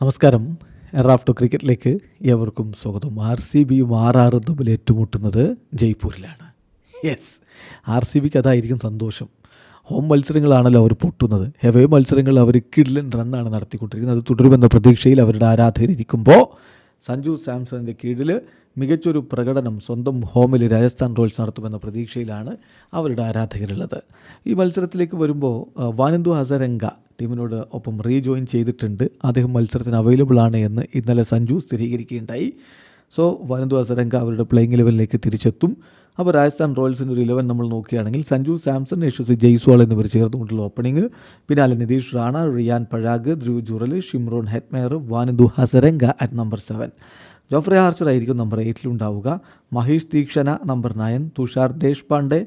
നമസ്കാരം. എറാഫ്റ്റോ ക്രിക്കറ്റിലേക്ക് ഏവർക്കും സ്വാഗതം. ആർ സി ബിയും ആർ ആറും തമ്മിൽ ഏറ്റുമുട്ടുന്നത് ജയ്പൂരിലാണ്. യെസ് ആർ സി ബിക്ക് അതായിരിക്കും സന്തോഷം. ഹോം മത്സരങ്ങളാണല്ലോ അവർ പൊട്ടുന്നത്. ഹെവേ മത്സരങ്ങൾ അവർ കിഡ്ലൻ റണ്ണാണ് നടത്തിക്കൊണ്ടിരിക്കുന്നത്. അത് തുടരുമെന്ന പ്രതീക്ഷയിൽ അവരുടെ ആരാധകരിക്കുമ്പോൾ സഞ്ജു സാംസണിന്റെ കീഴിൽ മികച്ചൊരു പ്രകടനം സ്വന്തം ഹോമിൽ രാജസ്ഥാൻ റോയൽസ് നടത്തുമെന്ന പ്രതീക്ഷയിലാണ് അവരുടെ ആരാധകരുള്ളത്. ഈ മത്സരത്തിലേക്ക് വരുമ്പോൾ വാനിന്ദു ഹസരംഗ ടീമിനോട് ഒപ്പം റീജോയിൻ ചെയ്തിട്ടുണ്ട്. അദ്ദേഹം മത്സരത്തിന് അവൈലബിൾ ആണ് എന്ന് ഇന്നലെ സഞ്ജു സ്ഥിരീകരിക്കുകയുണ്ടായി. സോ വനന്തു അസരംഗ അവരുടെ പ്ലേയിങ് ലെവലിലേക്ക് തിരിച്ചെത്തും. അപ്പോൾ രാജസ്ഥാൻ റോയൽസിന്റെ ഒരു ഇലവൻ നമ്മൾ നോക്കുകയാണെങ്കിൽ സഞ്ജു സാംസൺ യശസ്വി ജയ്സ്വാൾ എന്നിവർ ചേർന്നുകൊണ്ടുള്ള ഓപ്പണിംഗ് പിന്നാലെ Nitish Rana Riyan Parag Dhruv Jurel Shimron Hetmyer Wanindu Hasaranga at number seven Jofra Archer ആയിരിക്കും number എയ്റ്റിലുണ്ടാവുക Maheesh Theekshana number nine Tushar Deshpande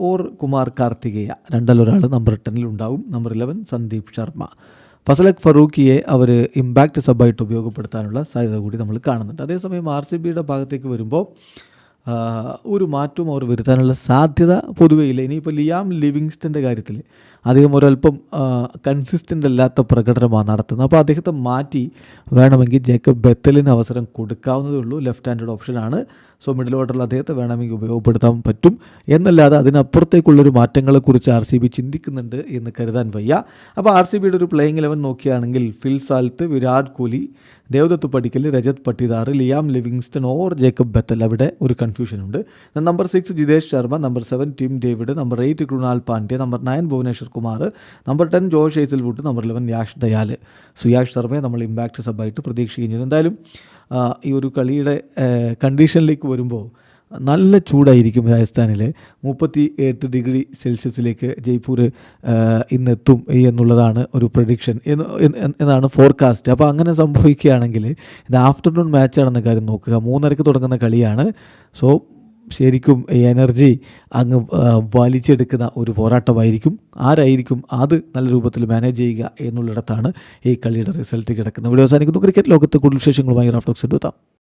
or Kumar Kartikeya രണ്ടിലൊരാൾ number ടെന്നിൽ ഉണ്ടാവും. Number eleven Sandeep Sharma. Fazalhaq ഫറൂഖിയെ അവർ impact സബായിട്ട് ഉപയോഗപ്പെടുത്താനുള്ള സാധ്യത കൂടി നമ്മൾ കാണുന്നുണ്ട്. അതേസമയം ആർ സി ബിയുടെ ഭാഗത്തേക്ക് വരുമ്പോൾ ഒരു മാറ്റവും അവർ വരുത്താനുള്ള സാധ്യത പൊതുവേ ഇല്ല. ഇനിയിപ്പോൾ ലിയാം ലിവിങ്സ്റ്റന്റെ കാര്യത്തിൽ അദ്ദേഹം ഒരല്പം കൺസിസ്റ്റന്റ് അല്ലാത്ത പ്രകടനമാണ് നടത്തുന്നത്. അപ്പോൾ അദ്ദേഹത്തെ മാറ്റി വേണമെങ്കിൽ ജേക്കബ് ബെത്തലിന് അവസരം കൊടുക്കാവുന്നതേ ഉള്ളൂ. ലെഫ്റ്റ് ഹാൻഡഡ് ഓപ്ഷനാണ് സോ മിഡിൽ ഓർഡറിൽ അദ്ദേഹത്തെ വേണമെങ്കിൽ ഉപയോഗപ്പെടുത്താൻ പറ്റും. എന്നല്ലാതെ അതിനപ്പുറത്തേക്കുള്ളൊരു മാറ്റങ്ങളെക്കുറിച്ച് ആർ സി ബി ചിന്തിക്കുന്നുണ്ട് എന്ന് കരുതാൻ വയ്യ. അപ്പോൾ ആർ സി ബിയുടെ ഒരു പ്ലേയിങ് ഇലവൻ നോക്കുകയാണെങ്കിൽ ഫിൽ സാൽത്ത് Virat Kohli Devdutt Padikkal Rajat Patidar Liam Livingstone or Jacob Bethell അവിടെ ഒരു കൺഫ്യൂഷൻ ഉണ്ട്. Number six Jitesh Sharma number seven Tim David number eight Krunal Pandya number nine Bhuvneshwar Kumar number ten Josh Hazlewood number eleven Yash Dayal Suyash ശർമ്മയെ നമ്മൾ impact സബായിട്ട് പ്രതീക്ഷിക്കുകയും ചെയ്യുന്നു എന്തായാലും ഈ ഒരു കളിയുടെ കണ്ടീഷനിലേക്ക് വരുമ്പോൾ നല്ല ചൂടായിരിക്കും രാജസ്ഥാനിൽ മുപ്പത്തി എട്ട് ഡിഗ്രി സെൽഷ്യസിലേക്ക് ജയ്പൂർ ഇന്നെത്തും എന്നുള്ളതാണ് ഒരു പ്രഡിക്ഷൻ എന്ന് എന്ന് എന്നാണ് ഫോർകാസ്റ്റ് അപ്പോൾ അങ്ങനെ സംഭവിക്കുകയാണെങ്കിൽ ഇത് ആഫ്റ്റർനൂൺ മാച്ചാണെന്ന കാര്യം നോക്കുക. മൂന്നരക്ക് തുടങ്ങുന്ന കളിയാണ്. സോ ശരിക്കും ഈ എനർജി അങ്ങ് വലിച്ചെടുക്കുന്ന ഒരു പോരാട്ടമായിരിക്കും. ആരായിരിക്കും അത് നല്ല രൂപത്തിൽ മാനേജ് ചെയ്യുക എന്നുള്ളിടത്താണ് ഈ കളിയുടെ റിസൾട്ട് കിടക്കുന്നത്. ഇവിടെ അവസാനിക്കുന്നു. ക്രിക്കറ്റ് ലോകത്ത് കൂടുതൽ വിശേഷങ്ങളുമായി റാഫ്റ്റോക്സ് എടുത്താം